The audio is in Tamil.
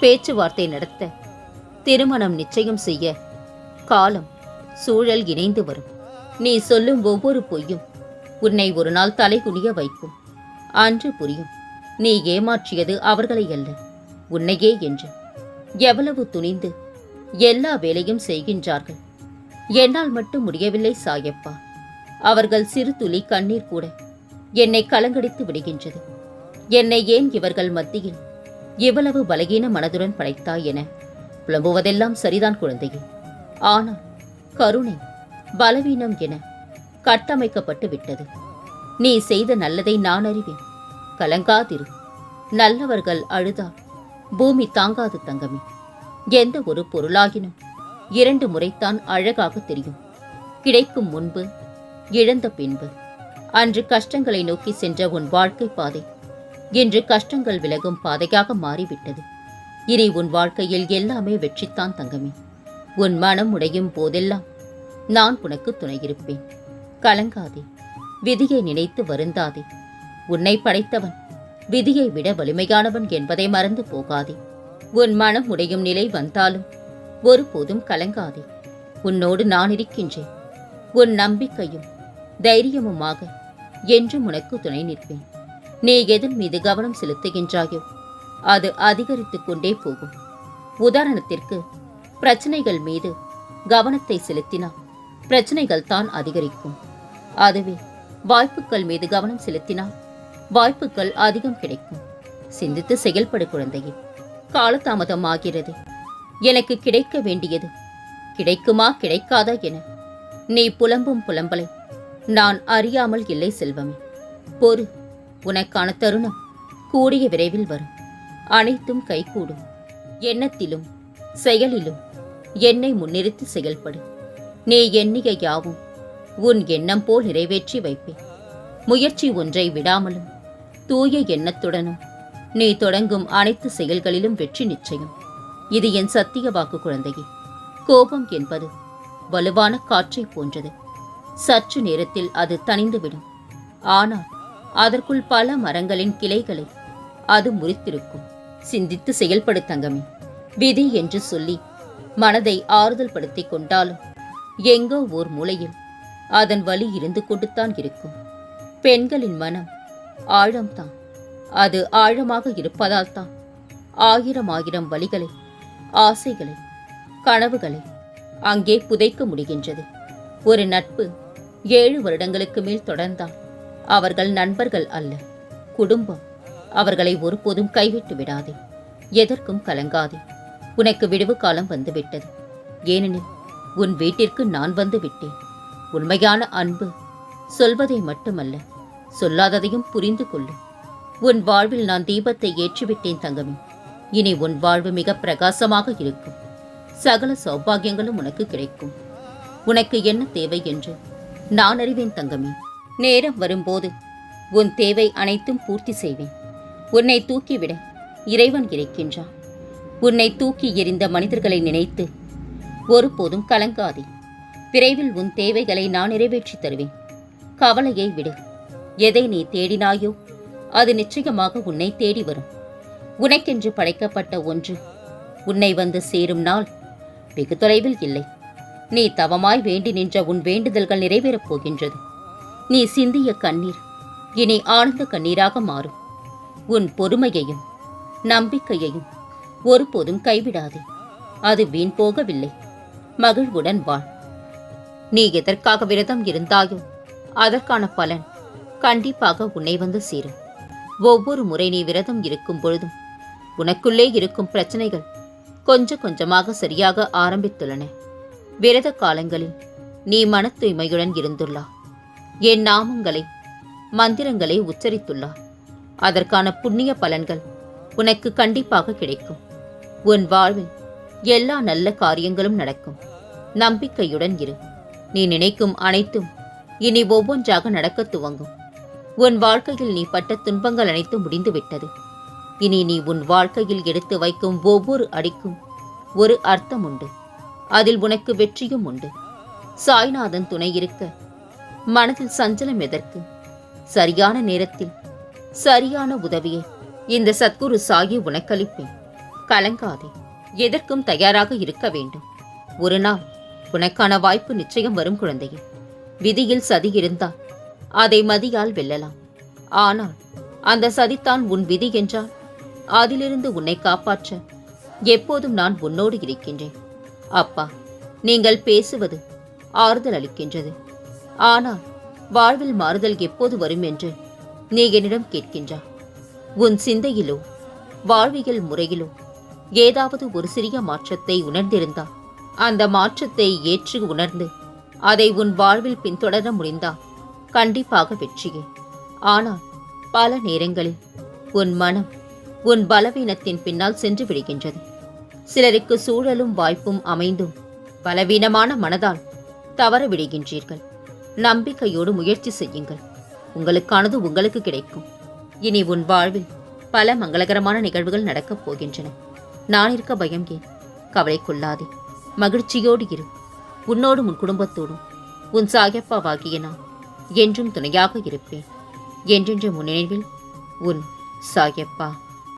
பேச்சுவார்த்தை நடத்த திருமணம் நிச்சயம் செய்ய காலம் சூழல் இணைந்து வரும். நீ சொல்லும் ஒவ்வொரு பொய்யும் உன்னை ஒரு நாள் தலைகுனிய வைக்கும். அன்று புரியும். நீ ஏமாற்றியது அவர்களை அல்ல உன்னையே என்று. எவ்வளவு துணிந்து எல்லா வேலையும் செய்கின்றார்கள். என்னால் மட்டும் முடியவில்லை சாயப்பா. அவர்கள் சிறு துளி கண்ணீர் கூட என்னை கலங்கடித்து விடுகின்றது. என்னை ஏன் இவர்கள் மத்தியில் இவ்வளவு பலகீன மனதுடன் படைத்தாய் என புலம்புவதெல்லாம் சரிதான் குழந்தையே. ஆனால் கருணை பலவீனம் என கட்டமைக்கப்பட்டு விட்டது. நீ செய்த நல்லதை நான் அறிவேன். கலங்காதிரு. நல்லவர்கள் அழுதால் பூமி தாங்காது தங்கமே. எந்த ஒரு பொருளாகினும் இரண்டு முறைத்தான் அழகாக தெரியும். கிடைக்கும் முன்பு இழந்த பின்பு. அன்று கஷ்டங்களை நோக்கி சென்ற உன் வாழ்க்கை பாதை இன்று கஷ்டங்கள் விலகும் பாதையாக மாறிவிட்டது. இனி உன் வாழ்க்கையில் எல்லாமே வெற்றித்தான் தங்கமே. உன் மனம் உடையும் போதெல்லாம் நான் உனக்கு துணையிருப்பேன். கலங்காதே விதியை நினைத்து வருந்தாதே. உன்னை படைத்தவன் விதியை விட வலிமையானவன் என்பதை மறந்து போகாதே. உன் மனம் உடையும் நிலை வந்தாலும் ஒருபோதும் கலங்காதே. உன்னோடு நான் இருக்கின்றேன். உன் நம்பிக்கையும் தைரியமுமாக என்றும் உனக்கு துணை நிற்பேன். நீ எதன் மீது கவனம் செலுத்துகின்றாயோ? அது அதிகரித்து கொண்டே போகும். உதாரணத்திற்கு பிரச்சனைகள் மீது கவனத்தை செலுத்தினால் பிரச்சனைகள் தான் அதிகரிக்கும். அதுவே வாய்ப்புகள் மீது கவனம் செலுத்தினால் வாய்ப்புகள் அதிகம் கிடைக்கும். சிந்தித்து செயல்படு குழந்தையே காலதாமதம் ஆகிறது எனக்கு கிடைக்க வேண்டியது கிடைக்குமா கிடைக்காதா என நீ புலம்பும் புலம்பலை நான் அறியாமல் இல்லை செல்வமே. பொறு உனக்கான தருணம் கூடிய விரைவில் வரும். அனைத்தும் கைகூடும். எண்ணத்திலும் செயலிலும் என்னை முன்னிறுத்தி செயல்படு. நீ எண்ணிய யாவும் உன் எண்ணம் போல் நிறைவேற்றி வைப்பேன் முயற்சி ஒன்றை விடாமலும் தூய எண்ணத்துடனும் நீ தொடங்கும் அனைத்து செயல்களிலும் வெற்றி நிச்சயம். இது என் சத்திய வாக்கு குழந்தையே. கோபம் என்பது வலுவான காற்றைப் போன்றது. சற்று நேரத்தில் அது தணிந்துவிடும். ஆனால் அதற்குள் பல மரங்களின் கிளைகளை அது முறித்திருக்கும். சிந்தித்து செயல்படு தங்கமே. விதி என்று சொல்லி மனதை ஆறுதல் படுத்தி கொண்டாலும் எங்கோ ஓர் மூலையில் அதன் வலி இருந்து கொண்டுத்தான் இருக்கும். பெண்களின் மனம் ஆழம்தான். அது ஆழமாக இருப்பதால் தான் ஆயிரம் ஆயிரம் வழிகளை ஆசைகளை கனவுகளை அங்கே புதைக்க முடிகின்றது. ஒரு நட்பு ஏழு வருடங்களுக்கு மேல் தொடர்ந்தால் அவர்கள் நண்பர்கள் அல்ல. குடும்பம். அவர்களை ஒருபோதும் கைவிட்டு விடாதே. எதற்கும் கலங்காதே. உனக்கு விடுவு காலம் வந்துவிட்டது. ஏனெனில் உன் வீட்டிற்கு நான் வந்து விட்டேன். உண்மையான அன்பு சொல்வதை மட்டுமல்ல சொல்லாததையும் புரிந்து கொள்ளு. உன் வாழ்வில் நான் தீபத்தை ஏற்றிவிட்டேன் தங்கமே. இனி உன் வாழ்வு மிக பிரகாசமாக இருக்கும். சகல சௌபாகியங்களும் உனக்கு கிடைக்கும். உனக்கு என்ன தேவை என்று நான் அறிவேன் தங்கமே. நேரம் வரும்போது உன் தேவை அனைத்தும் பூர்த்தி செய்வேன். உன்னை தூக்கிவிட இறைவன் இருக்கின்றான் உன்னை தூக்கி எறிந்த மனிதர்களை நினைத்து ஒருபோதும் கலங்காதே. விரைவில் உன் தேவைகளை நான் நிறைவேற்றித் தருவேன். கவலையை விடு. எதை நீ தேடினாயோ அது நிச்சயமாக உன்னை தேடி வரும். உனக்கென்று படைக்கப்பட்ட ஒன்று உன்னை வந்து சேரும் நாள் வெகு தொலைவில் இல்லை. நீ தவமாய் வேண்டி நின்ற உன் வேண்டுதல்கள் நிறைவேறப் போகின்றது. நீ சிந்திய கண்ணீர் இனி ஆனந்த கண்ணீராக மாறும். உன் பொறுமையையும் நம்பிக்கையையும் ஒருபோதும் கைவிடாதே. அது வீண் போகவில்லை. மகிழ்வுடன் வாழ். நீ எதற்காக விரதம் இருந்தாயோ அதற்கான பலன் கண்டிப்பாக உன்னை வந்து சேரும். ஒவ்வொரு முறை நீ விரதம் இருக்கும் பொழுதும் உனக்குள்ளே இருக்கும் பிரச்சனைகள் கொஞ்சம் கொஞ்சமாக சரியாக ஆரம்பித்துள்ளன. விரத காலங்களில் நீ மன தூய்மையுடன் இருந்துள்ளாய் என் நாமங்களை மந்திரங்களை உச்சரித்துள்ளார். அதற்கான புண்ணிய பலன்கள் உனக்கு கண்டிப்பாக கிடைக்கும். உன் வாழ்வில் எல்லா நல்ல காரியங்களும் நடக்கும். நம்பிக்கையுடன் இரு. நீ நினைக்கும் அனைத்தும் இனி ஒவ்வொன்றாக நடக்கத் துவங்கும். உன் வாழ்க்கையில் நீ பட்ட துன்பங்கள் அனைத்தும் முடிந்துவிட்டது. இனி நீ உன் வாழ்க்கையில் எடுத்து வைக்கும் ஒவ்வொரு அடிக்கும் ஒரு அர்த்தம் உண்டு. அதில் உனக்கு வெற்றியும் உண்டு. சாய்நாதன் துணை இருக்க மனதில் சஞ்சலம் எதற்கு? சரியான நேரத்தில் சரியான உதவியை இந்த சத்குரு சாயி உனக்களிப்பேன். கலங்காதே எதற்கும் தயாராக இருக்க வேண்டும். ஒரு நாள் உனக்கான வாய்ப்பு நிச்சயம் வரும் குழந்தையே. விதியில் சதி இருந்தால் அதை மதியால் வெல்லலாம். ஆனால் அந்த சதித்தான் உன் விதி என்றால் அதிலிருந்து உன்னை காப்பாற்ற எப்போதும் நான் உன்னோடு இருக்கின்றேன். அப்பா நீங்கள் பேசுவது ஆறுதல் அளிக்கின்றது ஆனால் வாழ்வில் மாறுதல் எப்போது வரும் என்று நீ என்னிடம் கேட்கின்றா? உன் சிந்தையிலோ வாழ்வியல் முறையிலோ ஏதாவது ஒரு சிறிய மாற்றத்தை உணர்ந்திருந்தா? அந்த மாற்றத்தை ஏற்று உணர்ந்து அதை உன் வாழ்வில் பின்தொடர முடிந்தா? கண்டிப்பாக வெற்றியே. ஆனால் பல நேரங்களில் உன் மனம் உன் பலவீனத்தின் பின்னால் சென்று விடுகின்றது. சிலருக்கு சூழலும் வாய்ப்பும் அமைந்தும் பலவீனமான மனதால் தவற விடுகின்றீர்கள். நம்பிக்கையோடு முயற்சி செய்யுங்கள். உங்களுக்கானது உங்களுக்கு கிடைக்கும். இனி உன் வாழ்வில் பல மங்களகரமான நிகழ்வுகள் நடக்கப் போகின்றன. நான் இருக்க பயம் ஏன்? கவலை கொள்ளாதே. மகிழ்ச்சியோடு இரு. உன்னோடும் உன் குடும்பத்தோடும். உன் சாகப்பாவாகிய நான் என்றும் துணையாக இருப்பேன். என்றென்று முன்னினைவில் உன் சாயப்பா.